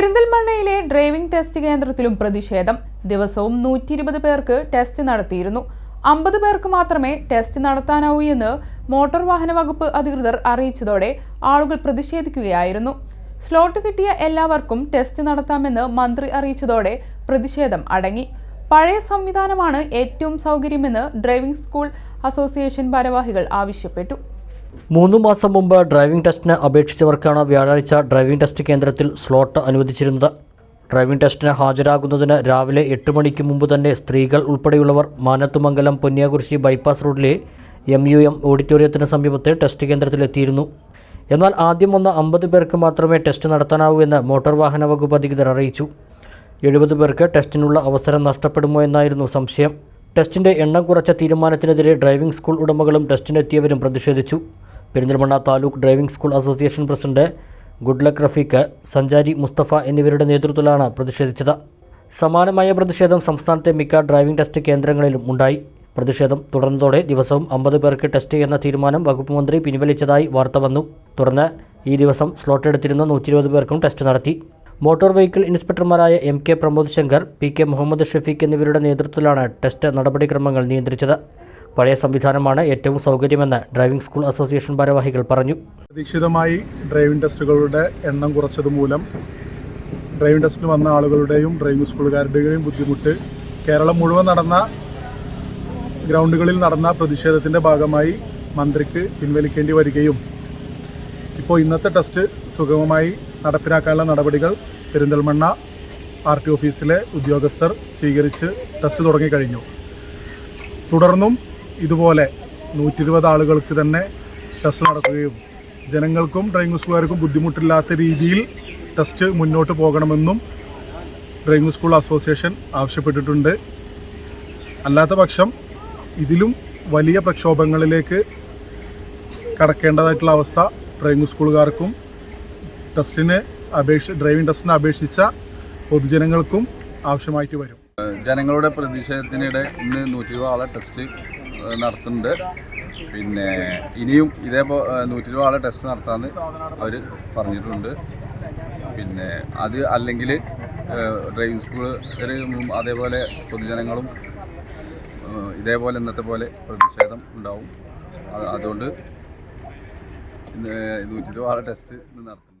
പെരിന്തൽമണ്ണയിലെ driving test കേന്ദ്രത്തിലും പ്രതിഷേധം. ദിവസവും നൂറ്റി ഇരുപത് പേർക്ക് ടെസ്റ്റ് നടത്തിയിരുന്നു. അമ്പത് പേർക്ക് മാത്രമേ ടെസ്റ്റ് നടത്താനാവൂ എന്ന് മോട്ടോർ വാഹന വകുപ്പ് അധികൃതർ അറിയിച്ചതോടെ ആളുകൾ പ്രതിഷേധിക്കുകയായിരുന്നു. സ്ലോട്ട് കിട്ടിയ എല്ലാവർക്കും ടെസ്റ്റ് നടത്താമെന്ന് മന്ത്രി അറിയിച്ചതോടെ പ്രതിഷേധം അടങ്ങി. പഴയ സംവിധാനമാണ് ഏറ്റവും സൗകര്യമെന്ന് ഡ്രൈവിംഗ് സ്കൂൾ അസോസിയേഷൻ ഭാരവാഹികൾ ആവശ്യപ്പെട്ടു. മൂന്ന് മാസം മുമ്പ് ഡ്രൈവിംഗ് ടെസ്റ്റിന് അപേക്ഷിച്ചവർക്കാണ് വ്യാഴാഴ്ച ഡ്രൈവിംഗ് ടെസ്റ്റ് കേന്ദ്രത്തിൽ സ്ലോട്ട് അനുവദിച്ചിരുന്നത്. ഡ്രൈവിംഗ് ടെസ്റ്റിന് ഹാജരാകുന്നതിന് രാവിലെ എട്ട് മണിക്ക് മുമ്പ് തന്നെ സ്ത്രീകൾ ഉൾപ്പെടെയുള്ളവർ മാനത്തുമംഗലം പൊന്നിയാകുറിശി ബൈപ്പാസ് റോഡിലെ എം യു എം ഓഡിറ്റോറിയത്തിന് സമീപത്തെ ടെസ്റ്റ് കേന്ദ്രത്തിലെത്തിയിരുന്നു. എന്നാൽ ആദ്യം വന്ന അമ്പത് പേർക്ക് മാത്രമേ ടെസ്റ്റ് നടത്താനാവൂ എന്ന് മോട്ടോർ വാഹന വകുപ്പ് അധികൃതർ അറിയിച്ചു. എഴുപത് പേർക്ക് ടെസ്റ്റിനുള്ള അവസരം നഷ്ടപ്പെടുമോ എന്നായിരുന്നു സംശയം. ടെസ്റ്റിന്റെ എണ്ണം കുറച്ച തീരുമാനത്തിനെതിരെ ഡ്രൈവിംഗ് സ്കൂൾ ഉടമകളും ടെസ്റ്റിനെത്തിയവരും പ്രതിഷേധിച്ചു. Perinthalmanna taluk driving school association president good luck Rafeeq സഞ്ചാരി മുസ്തഫ എന്നിവരുടെ നേതൃത്വത്തിലാണ് പ്രതിഷേധിച്ചത്. സമാനമായ പ്രതിഷേധം സംസ്ഥാനത്തെ മിക്ക ഡ്രൈവിംഗ് ടെസ്റ്റ് കേന്ദ്രങ്ങളിലും ഉണ്ടായി. പ്രതിഷേധം തുടർന്നതോടെ ദിവസവും അമ്പത് പേർക്ക് ടെസ്റ്റ് എന്ന തീരുമാനം വകുപ്പ് മന്ത്രി പിൻവലിച്ചതായി വാർത്ത വന്നു. തുടർന്ന് ഈ ദിവസം സ്ലോട്ട് എടുത്തിരുന്ന നൂറ്റി ഇരുപത് പേർക്കും ടെസ്റ്റ് നടത്തി. Motor vehicle ഇൻസ്പെക്ടർമാരായ M K Pramod Shankar P K Muhammad Shafeeq എന്നിവരുടെ നേതൃത്വത്തിലാണ് ടെസ്റ്റ് നടപടിക്രമങ്ങൾ നിയന്ത്രിച്ചത്. പഴയ സംവിധാനമാണ് ഏറ്റവും സൗകര്യമെന്ന് ഡ്രൈവിംഗ് സ്കൂൾ അസോസിയേഷൻ ഭാരവാഹികൾ പറഞ്ഞു. പ്രതീക്ഷിതമായി ഡ്രൈവിംഗ് ടെസ്റ്റുകളുടെ എണ്ണം കുറച്ചത് മൂലം ഡ്രൈവിംഗ് ടെസ്റ്റിന് വന്ന ആളുകളുടെയും ഡ്രൈവിംഗ് സ്കൂളുകാരുടെയും ബുദ്ധിമുട്ട് കേരളം മുഴുവൻ നടന്ന ഗ്രൗണ്ടുകളിൽ നടന്ന പ്രതിഷേധത്തിന്റെ ഭാഗമായി മന്ത്രിക്ക് പിൻവലിക്കേണ്ടി വരികയും ഇപ്പോൾ ഇന്നത്തെ ടെസ്റ്റ് സുഗമമായി നടപ്പിലാക്കാനുള്ള നടപടികൾ പെരിന്തൽമണ്ണ ആർ ടി ഓഫീസിലെ ഉദ്യോഗസ്ഥർ സ്വീകരിച്ച് ടെസ്റ്റ് തുടങ്ങിക്കഴിഞ്ഞു. തുടർന്നും ഇതുപോലെ നൂറ്റി ഇരുപത് ആളുകൾക്ക് തന്നെ ടെസ്റ്റ് നടക്കുകയും ജനങ്ങൾക്കും ഡ്രൈവിംഗ് സ്കൂളുകാർക്കും ബുദ്ധിമുട്ടില്ലാത്ത രീതിയിൽ ടെസ്റ്റ് മുന്നോട്ട് പോകണമെന്നും ഡ്രൈവിംഗ് സ്കൂൾ അസോസിയേഷൻ ആവശ്യപ്പെട്ടിട്ടുണ്ട്. അല്ലാത്ത പക്ഷം ഇതിലും വലിയ പ്രക്ഷോഭങ്ങളിലേക്ക് കടക്കേണ്ടതായിട്ടുള്ള അവസ്ഥ ഡ്രൈവിംഗ് സ്കൂളുകാർക്കും ടെസ്റ്റിന് അപേക്ഷ ഡ്രൈവിംഗ് ടെസ്റ്റിന് അപേക്ഷിച്ച പൊതുജനങ്ങൾക്കും ആവശ്യമായിട്ട് വരും. ജനങ്ങളുടെ പ്രതിഷേധത്തിനിടെ ഇന്ന് നൂറ്റി ഇരുപത് ആളെ ടെസ്റ്റ് നടത്തുന്നുണ്ട്. പിന്നെ ഇനിയും ഇതേപോലെ രൂപ ആളെ ടെസ്റ്റ് നടത്താമെന്ന് അവർ പറഞ്ഞിട്ടുണ്ട്. പിന്നെ അത് അല്ലെങ്കിൽ ഡ്രൈവിംഗ് സ്കൂൾ അതേപോലെ പൊതുജനങ്ങളും ഇതേപോലെ ഇന്നത്തെ പോലെ പ്രതിഷേധം ഉണ്ടാവും. അതുകൊണ്ട് ഇന്ന് നൂറ്റി രൂപ ആളെ ടെസ്റ്റ് നടത്തുന്നു.